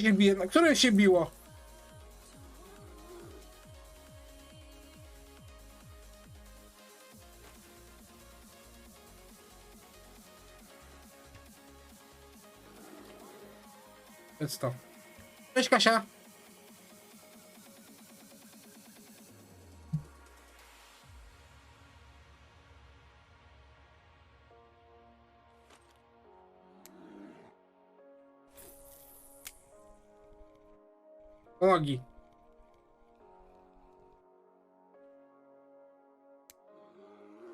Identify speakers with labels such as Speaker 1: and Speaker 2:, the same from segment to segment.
Speaker 1: się bije? Na którym się biło? Jest to. Cześć Kasia. Nogi.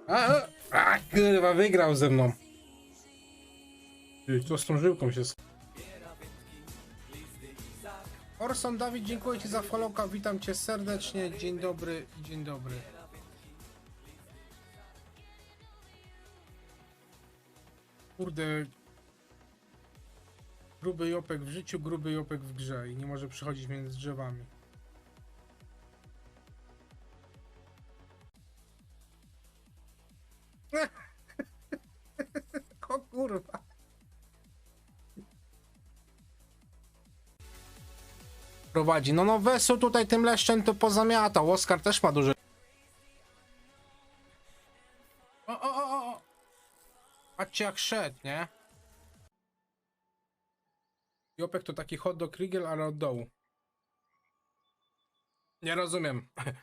Speaker 1: A, a, a, kurwa, wygrał ze mną. Ty, co z tą żyłką się... Orson Dawid, dziękuję Ci za followka, witam Cię serdecznie, dzień dobry, dzień dobry. Kurde... Gruby jopek w życiu, gruby jopek w grze i nie może przychodzić między drzewami. o kurwa. Prowadzi. No no Wesu tutaj tym leszczem to pozamiatał. Oskar też ma duży. O, o, o, o. Patrzcie jak szedł, nie? Jopek to taki hot dog Riegel, ale od dołu. Nie rozumiem.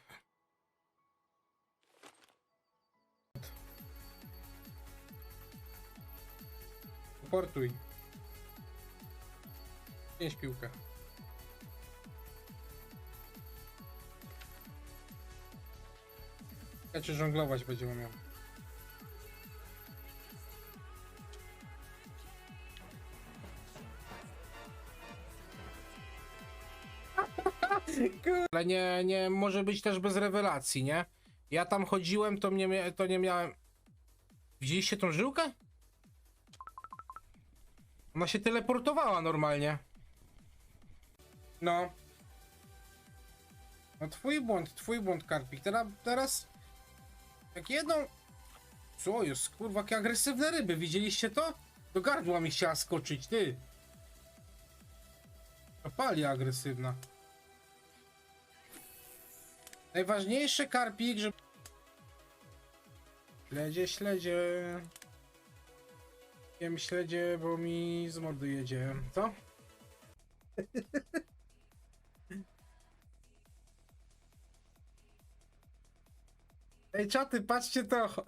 Speaker 1: Portuj. Pięć piłkę. Ja żonglować będziemy miał. Ale nie, nie może być też bez rewelacji, nie? Ja tam chodziłem, to, mnie, to nie miałem. Widzieliście tą żyłkę? Ona się teleportowała normalnie. No. No twój błąd, twój błąd, Karpik. Teraz, teraz... Jak jedną... Co jest, kurwa, jakie agresywne ryby, widzieliście to? Do gardła mi chciała skoczyć, ty. Opalia agresywna. Najważniejszy karpik, że... Śledzie, śledzie. Wiem śledzie, bo mi z mordy jedzie. Co? Ej, czaty, patrzcie to.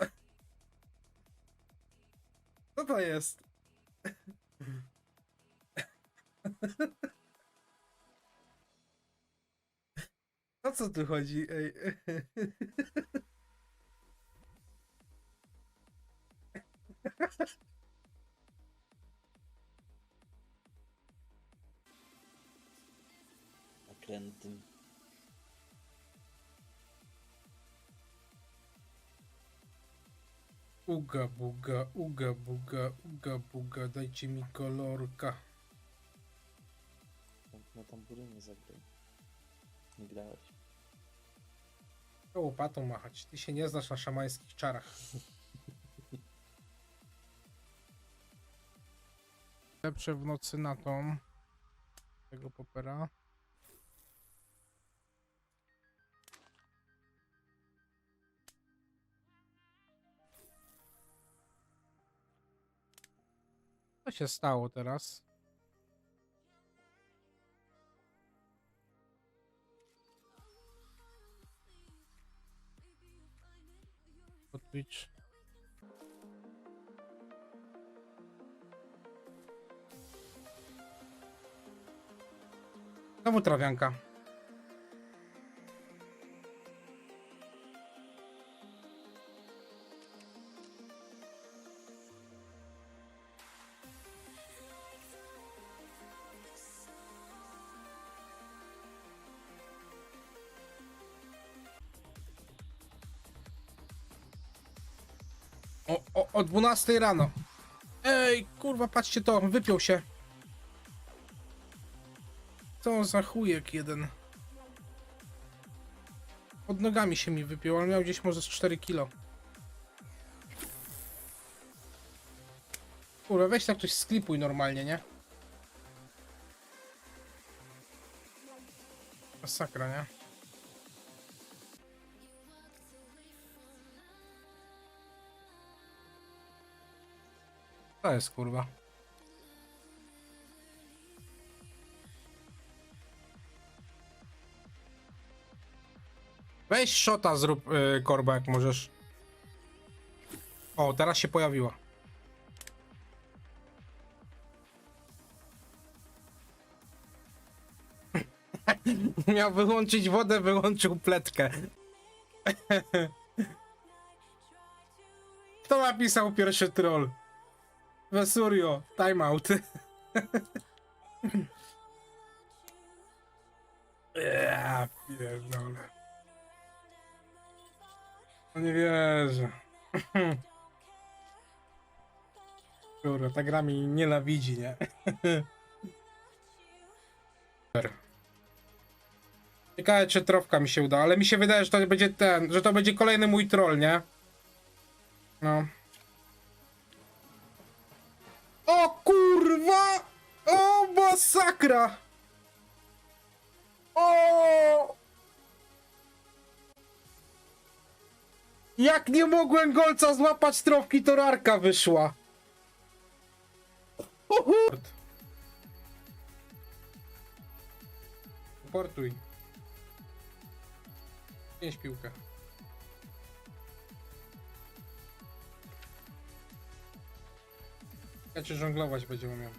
Speaker 1: Co to jest? O co tu chodzi? Ej.
Speaker 2: Okrętym.
Speaker 1: Uga buga, uga buga, uga buga, dajcie mi kolorka.
Speaker 2: Na tamburynie zagraj. Nie grałeś.
Speaker 1: To łopatą machać. Ty się nie znasz na szamańskich czarach. Lepsze w nocy na tą. Tego popera. Co się stało teraz? Twitch. Znowu trawianka. O, o, o 12 rano. Ej, kurwa, patrzcie to, wypiął się. Co za chujek jeden. Pod nogami się mi wypiął, ale miał gdzieś może z 4 kilo. Kurwa, weź tak ktoś sklipuj normalnie, nie? Masakra, nie? To jest kurwa. Weź shota zrób y, korba jak możesz. O, teraz się pojawiła. Miał wyłączyć wodę, wyłączył pletkę. Kto napisał pierwszy troll? Vesurio, timeout. Ja pierdolę. No nie wierzę. Kurwa, ta gra mi nienawidzi, nie? Ciekawe, czy trofka mi się uda, ale mi się wydaje, że to będzie ten, że to będzie kolejny mój troll, nie? No. Masakra! O! Jak nie mogłem golca złapać trofki, to rarka wyszła. Kur- Portuj. Pięć piłkę. Ja cię żonglować będziemy miał.